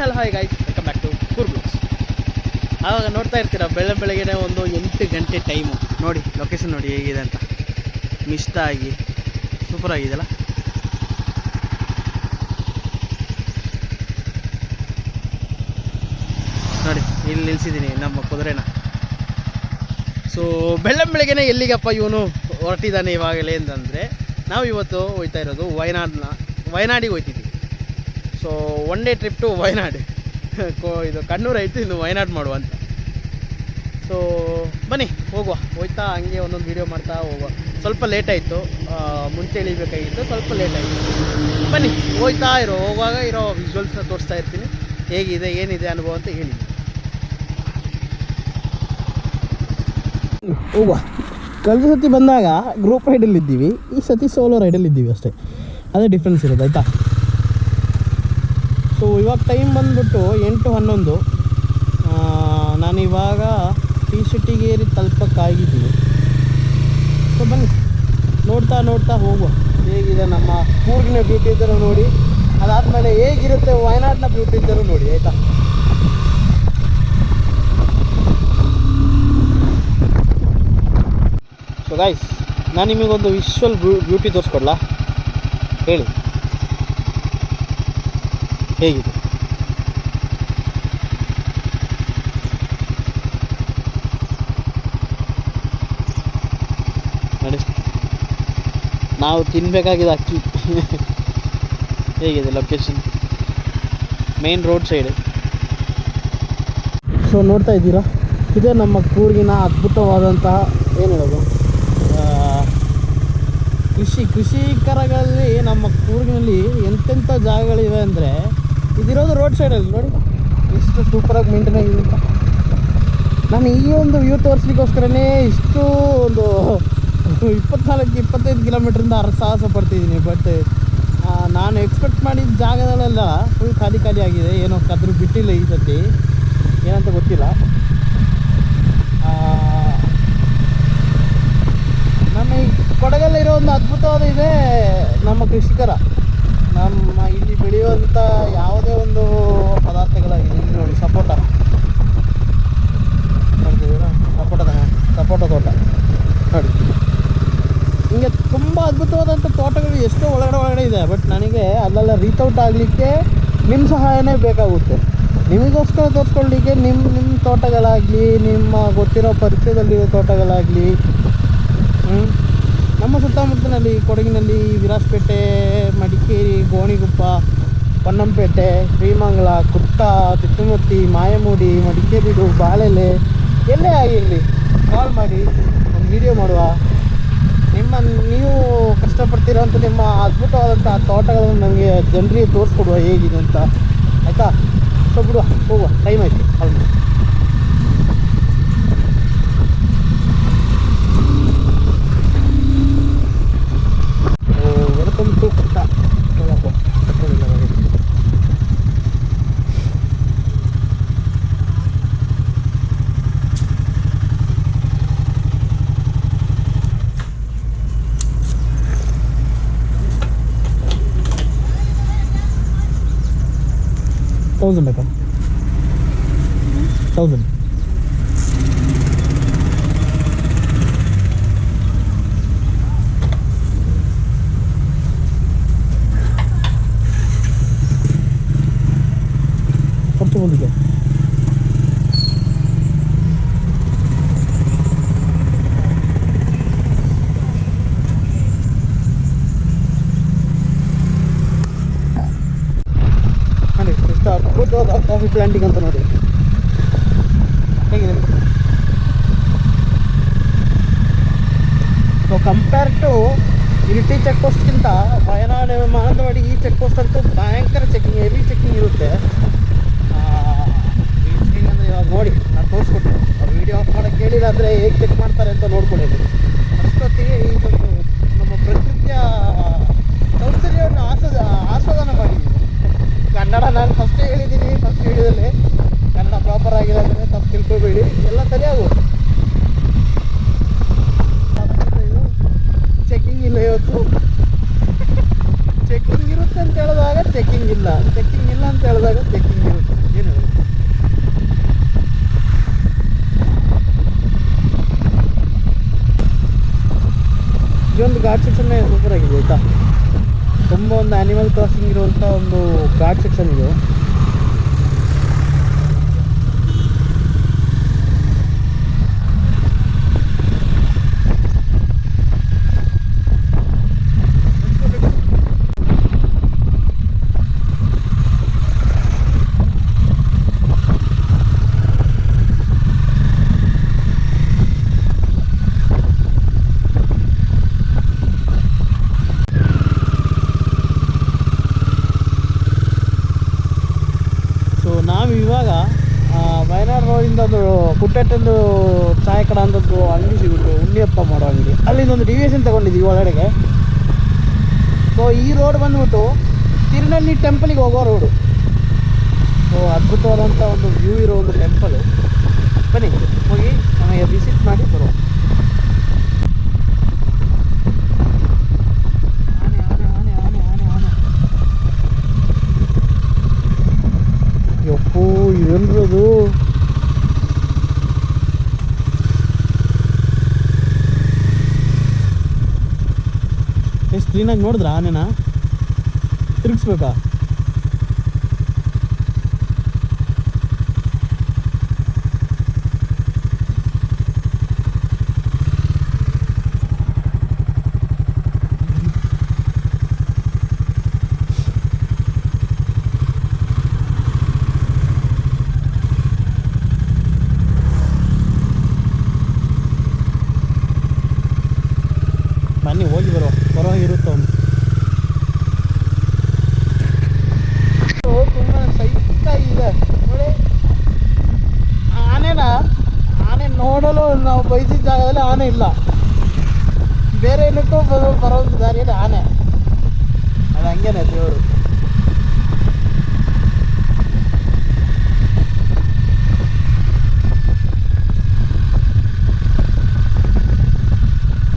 Hull hi guys welcome back to ಕೂರ್ vlogs ಆವಾಗ ನೋಡ್ತಾ ಇರ್ತೀರ, ಬೆಳ, ಬೆಳಗ್ಗೆನೆ ಒಂದು ಎಂಟು ಗಂಟೆ ಟೈಮು ನೋಡಿ ಲೊಕೇಶನ್ ನೋಡಿ ಹೇಗಿದೆ ಅಂತ. ಮಿಸ್ಟ್ ಆಗಿ ಸೂಪರ್ ಆಗಿದೆಯಲ್ಲ? ನೋಡಿ, ಇಲ್ಲಿ ನಿಲ್ಸಿದ್ದೀನಿ ನಮ್ಮ ಕುದುರೆನ. ಸೊ ಬೆಳ್ಳಂ ಬೆಳಗ್ಗೆನೆ ಎಲ್ಲಿಗಪ್ಪ ಇವನು ಹೊರಟಿದ್ದಾನೆ ಇವಾಗಲೇ ಅಂತಂದರೆ ನಾವು ಇವತ್ತು ಹೋಯ್ತಾ ಇರೋದು ವಯನಾಡ್ನ, ವಯನಾಡಿಗೆ ಹೋಗ್ತಿದ್ದೀವಿ so one day trip to Wayanad ಕೋ ಇದು ಕಣ್ಣೂರು ಆಯಿತು ಇದು ವಯನಾಡ್ ಮಾಡುವ ಅಂತ ಸೊ ಬನ್ನಿ, ಹೋಗುವ. ಹೋಯ್ತಾ, ಹಂಗೆ ಒಂದೊಂದು ವೀಡಿಯೋ ಮಾಡ್ತಾ ಹೋಗುವ. ಸ್ವಲ್ಪ ಲೇಟ್ ಆಯಿತು. ಮುಂಚೆ ಇಳಿಬೇಕಾಗಿತ್ತು, ಸ್ವಲ್ಪ ಲೇಟ್ ಆಯಿತು. ಬನ್ನಿ, ಹೋಯ್ತಾ ಇರೋ, ಹೋಗುವಾಗ ಇರೋ ವಿಜುವಲ್ಸ್ನ ತೋರಿಸ್ತಾ ಇರ್ತೀನಿ. ಹೇಗಿದೆ, ಏನಿದೆ ಅನುಭವ ಅಂತ ಹೇಳಿ. ಹೋಗುವ. ಕಳೆದ ಸತಿ ಬಂದಾಗ ಗ್ರೂಪ್ ರೈಡಲ್ಲಿ ಇದ್ದೀವಿ ಈ ಸತಿ ಸೋಲೋ ರೈಡಲ್ಲಿ ಇದ್ದೀವಿ ಅಷ್ಟೇ. ಅದೇ ಡಿಫ್ರೆನ್ಸ್ ಇರೋದು, ಆಯಿತಾ? ಸೊ ಇವಾಗ ಟೈಮ್ ಬಂದ್ಬಿಟ್ಟು ಎಂಟು ಹನ್ನೊಂದು. ಆ, ನಾನು ಇವಾಗ ಟಿ ಶರ್ಟಿಗೇರಿ ತಲುಪಕ್ಕಾಗಿದ್ದೀನಿ. ಸೊ ಬನ್ನಿ. ನೋಡ್ತಾ ನೋಡ್ತಾ ಹೋಗುವ. ಹೇಗಿದೆ ನಮ್ಮ ಕೂರ್ಗಿನ ಬ್ಯೂಟಿ ಇದ್ದರೂ ನೋಡಿ ಅದಾದಮೇಲೆ ಹೇಗಿರುತ್ತೆ ವಯನಾಡ್ನ ಬ್ಯೂಟಿ ಇದ್ದರೂ ನೋಡಿ ಆಯಿತಾ? ಸೊ ಗಾಯ್ಸ್ ನಾನು ನಿಮಗೊಂದು ವಿಶ್ವಲ್ ಬ್ಯೂ ಬ್ಯೂಟಿ ತೋರಿಸ್ಕೊಡ್ಲಾ? ಹೇಳಿ. ಹೇಗಿದೆ? ನೋಡಿ. ನಾವು ತಿನ್ಬೇಕಾಗಿದೆ ಅಕ್ಕಿ. ಹೇಗಿದೆ location main road side so ನೋಡ್ತಾ ಇದ್ದೀರಾ? ಇದೇ ನಮ್ಮ ಕೂರ್ಗಿನ ಅದ್ಭುತವಾದಂತಹ ಏನು ಹೇಳೋದು? ಕೃಷಿ, ಕೃಷಿಕರಗಳಲ್ಲಿ ನಮ್ಮ ಕೂರ್ಗಿನಲ್ಲಿ ಎಂತೆಂಥ ಜಾಗಗಳಿವೆ ಅಂದರೆ ಇದಿರೋದು ರೋಡ್ ಸೈಡಲ್ಲಿ ನೋಡಿ. ಇಷ್ಟು ಸೂಪರಾಗಿ ಮೇಂಟೈನ್ ಆಗಿದೆ ಅಂತ. ನಾನು ಈ ಒಂದು ವ್ಯೂ ತೋರಿಸ್ಲಿಕ್ಕೋಸ್ಕರನೇ ಇಷ್ಟು ಒಂದು ಇಪ್ಪತ್ನಾಲ್ಕು, ಇಪ್ಪತ್ತೈದು ಕಿಲೋಮೀಟ್ರಿಂದ ಸಾಹಸ ಪಡ್ತಿದ್ದೀನಿ ಬಟ್ ನಾನು ಎಕ್ಸ್ಪೆಕ್ಟ್ ಮಾಡಿದ ಜಾಗದಲ್ಲೆಲ್ಲ ಫುಲ್ ಖಾಲಿ ಖಾಲಿ ಆಗಿದೆ. ಏನೋ ಕದ್ರು ಬಿಟ್ಟಿಲ್ಲ ಈ ಸತಿ ಏನಂತ ಗೊತ್ತಿಲ್ಲ. ನಮ್ಮ ಈ ಕೊಡಗಲ್ಲಿರೋ ಒಂದು ಅದ್ಭುತವಾದ ಇದೆ ನಮ್ಮ ಕೃಷಿಕರ. ನಮ್ಮ ಇಲ್ಲಿ ಬೆಳೆಯುವಂಥ ಯಾವುದೇ ಒಂದು ಪದಾರ್ಥಗಳಾಗಿದೆ ಇಲ್ಲಿ ನೋಡಿ, ಸಪೋಟ. ಸಪೋಟದ ಸಪೋಟ ತೋಟ. ನೋಡಿ. ಹಿಂಗೆ ತುಂಬ ಅದ್ಭುತವಾದಂಥ ತೋಟಗಳು ಎಷ್ಟೋ ಒಳಗಡೆ ಒಳಗಡೆ ಇದೆ ಬಟ್ ನನಗೆ ಅಲ್ಲೆಲ್ಲ ರೀತೌಟ್ ಆಗಲಿಕ್ಕೆ ನಿಮ್ಮ ಸಹಾಯನೇ ಬೇಕಾಗುತ್ತೆ. ನಿಮಗೋಸ್ಕರ ತೋರಿಸ್ಕೊಳ್ಳಿಕ್ಕೆ ನಿಮ್ಮ ನಿಮ್ಮ ತೋಟಗಳಾಗಲಿ, ನಿಮ್ಮ ಗೊತ್ತಿರೋ ಪರಿಚಯದಲ್ಲಿರೋ ತೋಟಗಳಾಗಲಿ, ಹ್ಮ್. ನಮ್ಮ ಸುತ್ತಮುತ್ತಲಿನಲ್ಲಿ ಕೊಡಗಿನಲ್ಲಿ ವಿರಾಜಪೇಟೆ, ಮಡಿಕೇರಿ, ಗೋಣಿಗುಪ್ಪ, ಪೊನ್ನಂಪೇಟೆ, ಶ್ರೀಮಂಗಲ ಕುಟ್ಟ ತಿತ್ತುಮತ್ತಿ ಮಾಯಮೂಡಿ, ಮಡಿಕೇರಿದು, ಬಾಳೆಲೆ ಎಲ್ಲೇ ಆಗಿರಲಿ ಕಾಲ್ ಮಾಡಿ ಒಂದು ವಿಡಿಯೋ ಮಾಡುವ. ನಿಮ್ಮ, ನೀವು ಕಷ್ಟಪಡ್ತಿರೋಂಥ ನಿಮ್ಮ ಅದ್ಭುತವಾದಂಥ ತೋಟಗಳನ್ನು ನನಗೆ ಜನರಿಗೆ ತೋರಿಸ್ಕೊಡುವ ಹೇಗಿದೆ ಅಂತ. ಆಯಿತಾ? ಸೊ ಬಿಡುವ, ಹೋಗುವ ಟೈಮ್ ಆಯಿತು almost Oldum efendim. Oldum. Coffee planting ಅಂತ ನೋಡಿ. ಹೇಗಿದೆ? So compare to Iritty check ಪೋಸ್ಟ್ಗಿಂತ Wayanad Mananthavady ಈ ಚೆಕ್ ಪೋಸ್ಟ್ ಅಂತೂ ಭಯಂಕರ ಚೆಕಿಂಗ್ ಹೆವಿ ಚೆಕಿಂಗ್ ಇರುತ್ತೆ. ಅಂದರೆ ಇವಾಗ ನೋಡಿ, ನಾನು ತೋರಿಸ್ಕೊಟ್ಟೆ ಅವ್ರು ವೀಡಿಯೋ ಆಫ್ ಮಾಡೋಕ್ಕೆ ಕೇಳಿದಾದರೆ ಹೇಗೆ ಚೆಕ್ ಮಾಡ್ತಾರೆ ಅಂತ ನೋಡ್ಕೊಳ್ಳಿ ಅಷ್ಟೊತ್ತಿಗೆ ಈ ಒಂದು ನಮ್ಮ ಪ್ರಕೃತಿಯ ಸೌಂದರ್ಯವನ್ನು ಆಸ್ವಾದ ಆಸ್ವಾದನ ಮಾಡಿದ್ದೀವಿ. ಕನ್ನಡ ನಾನು ಫಸ್ಟ್ ಹೇಳಿದ್ದೀನಿ ಫಸ್ಟ್ ಹೇಳಿದಲ್ಲಿ ಕನ್ನಡ ಪ್ರಾಪರ್ ಆಗಿಲ್ಲ ಅಂದರೆ ತಪ್ಪು ತಿಳ್ಕೊಬೇಡಿ. ಎಲ್ಲ ಸರಿಯಾಗುತ್ತೆ ಚೆಕಿಂಗ್ ಇಲ್ಲ ಇವತ್ತು. ಚೆಕಿಂಗ್ ಇರುತ್ತೆ ಅಂತ ಹೇಳಿದಾಗ ಚೆಕ್ಕಿಂಗ್ ಇಲ್ಲ. ಚೆಕ್ಕಿಂಗ್ ಇಲ್ಲ ಅಂತ ಹೇಳಿದಾಗ ಚೆಕ್ಕಿಂಗ್ ಇರುತ್ತೆ. ಏನು ಇದೊಂದು ಘಾಟ್ ಸೂಚನೆ ಸೂಪರ್ ಆಗಿದೆ ಆಯಿತಾ? ತುಂಬ ಒಂದು ಆ್ಯನಿಮಲ್ ಕ್ರಾಸಿಂಗ್ ಇರುವಂಥ ಒಂದು ಘಾಟ್ ಸೆಕ್ಷನ್ ಇದು ಸೊ ನಾವು ಇವಾಗ ಆ, ವಯನಾಡ್ ರೋಡಿಂದ ಒಂದು ಕುಟ್ಟೆಟ್ಟೊಂದು ಚಾಯ್ ಕಡ ಅಂತದ್ದು ಅಂಗಡಿ ಸಿಗುತ್ತೆ, ಉಣ್ಣಿಯಪ್ಪ ಮಾಡೋ ಅಂಗಡಿ. ಅಲ್ಲಿಂದ ಒಂದು ಡಿವಿಯೇಷನ್ ತಗೊಂಡಿದ್ದೀವಿ ಒಳಗಡೆಗೆ ಸೊ ಈ ರೋಡ್ ಬಂದ್ಬಿಟ್ಟು ತಿರುನಳ್ಳಿ ಟೆಂಪಲಿಗೆ ಹೋಗೋ ರೋಡು ಸೊ ಅದ್ಭುತವಾದಂಥ ಒಂದು ವ್ಯೂ ಇರೋ ಒಂದು ಟೆಂಪಲ್ ಬನ್ನಿ, ಹೋಗಿ ನಮಗೆ ವಿಸಿಟ್ ಮಾಡಿ ಬರುವ ಯಪ್ಪೋ ಇದೇನ್ರದು ಕ್ಲೀನಾಗಿ ನೋಡಿದ್ರ ಆನೆನ? ತಿರುಗಿಸ್ಬೇಕಾ ಬನ್ನಿ ಹೋಗಿ ಬರೋ ಇರುತ್ತೆ? ಅವನು ತುಂಬ ಇದೆ. ನೋಡಿ. ಆನೆನ, ಆನೆ ನೋಡಲು ನಾವು ಬಯಸಿದ ಜಾಗದಲ್ಲಿ ಆನೆ ಇಲ್ಲ. ಬೇರೆ ಏನಕ್ಕೂ ಬರೋ ದಾರಿಯಲ್ಲಿ ಆನೆ. ಅದು ಹಂಗೇನೆ ದೇವರು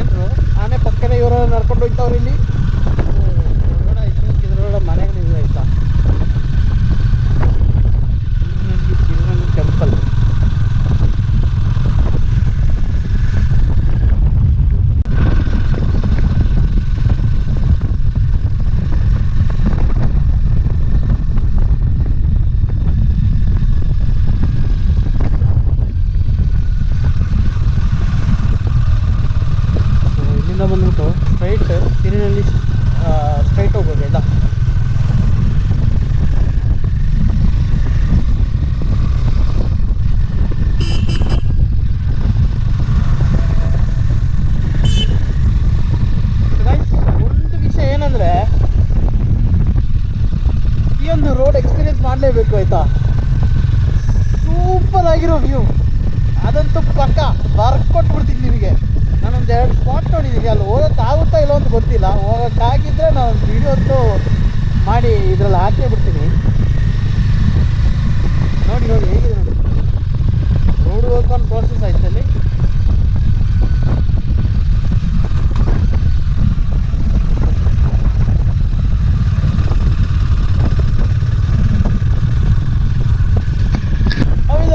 ಏನ್ರು ಆನೆ ಪಕ್ಕನೇ ಇವರು ನಡ್ಕೊಂಡು ಹೋಗ್ತಾವ್ರಿ ಇಲ್ಲಿ ಒಳಗಡೆ ಐತೆ ಇದ್ರೊಳಗಡೆ ಮನೆಗಳು ಆಯ್ತಾ ಟೆಂಪಲ್ ಸೊ ಇಲ್ಲಿಂದ ಬಂದ್ಬಿಟ್ಟು ಸ್ಟ್ರೈಟ್ ತಿರುನಲ್ಲಿ ಸ್ಟ್ರೈಟ್ ಹೋಗ್ಬೋದು ಆಯ್ತಾ Guys, ಒಂದು ವಿಷಯ ಏನಂದ್ರೆ ಈ ಒಂದು ರೋಡ್ ಎಕ್ಸ್ಪೀರಿಯನ್ಸ್ ಮಾಡಲೇಬೇಕು ಆಯ್ತಾ ಸೂಪರ್ ಆಗಿರೋ ವ್ಯೂ ಅದಂತೂ ಪಕ್ಕ ಬರ್ಕೊಟ್ಬಿಡ್ತೀನಿ ನಿಮಗೆ. ನಾನೊಂದು ಎರಡು ಸ್ಪಾಟ್ ನೋಡಿದ್ದೀನಿ ಅಲ್ಲಿ ಹೋಗೋಕ್ಕಾಗುತ್ತಾ ಇಲ್ಲ ಅಂತ ಗೊತ್ತಿಲ್ಲ. ಹೋಗೋಕ್ಕಾಗಿದ್ರೆ ನಾನು ಒಂದು ವಿಡಿಯೋ ಅಂತೂ ಮಾಡಿ ಇದರಲ್ಲಿ ಹಾಕೇ ಬಿಡ್ತೀನಿ ನೋಡಿ ನೋಡಿ, ಹೇಗಿದೆ ನೋಡಿ. ರೋಡ್ ಹೋಗ್ಕೊಂಡು ಪ್ರೋಸೆಸ್ ಆಯ್ತಲ್ಲಿ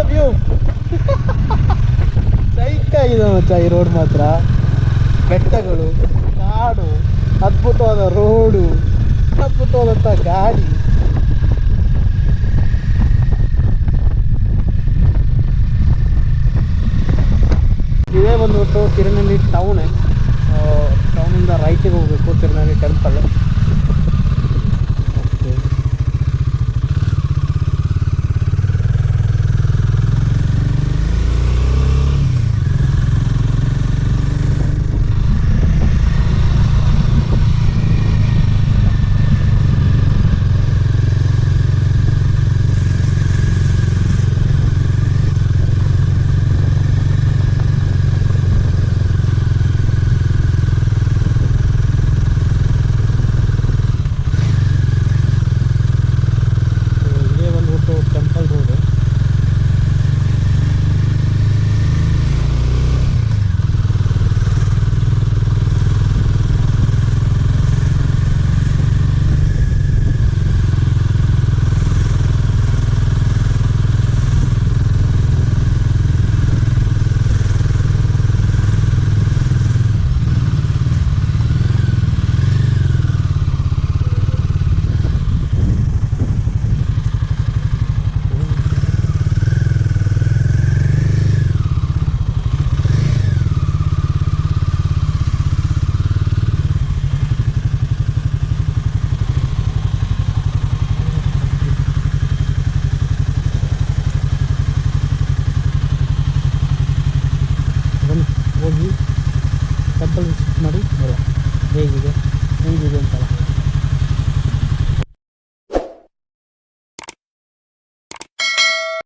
ವ್ಯೂ ಸೈಕಾಗಿದೆ ಮಚ್ಚ ಈ ರೋಡ್ ಮಾತ್ರ. ಬೆಟ್ಟಗಳು, ಕಾಡು, ಅದ್ಭುತವಾದ ರೋಡು ಅದ್ಭುತವಾದಂಥ ಗಾಡಿ. ಇದೇ ಬಂದ್ಬಿಟ್ಟು ತಿರುನಳ್ಳಿ ಟೌನ್ ಟೌನಿಂದ ರೈಟಿಗೆ ಹೋಗಬೇಕು ತಿರುನಳ್ಳಿ ಟೆಂಪಲ್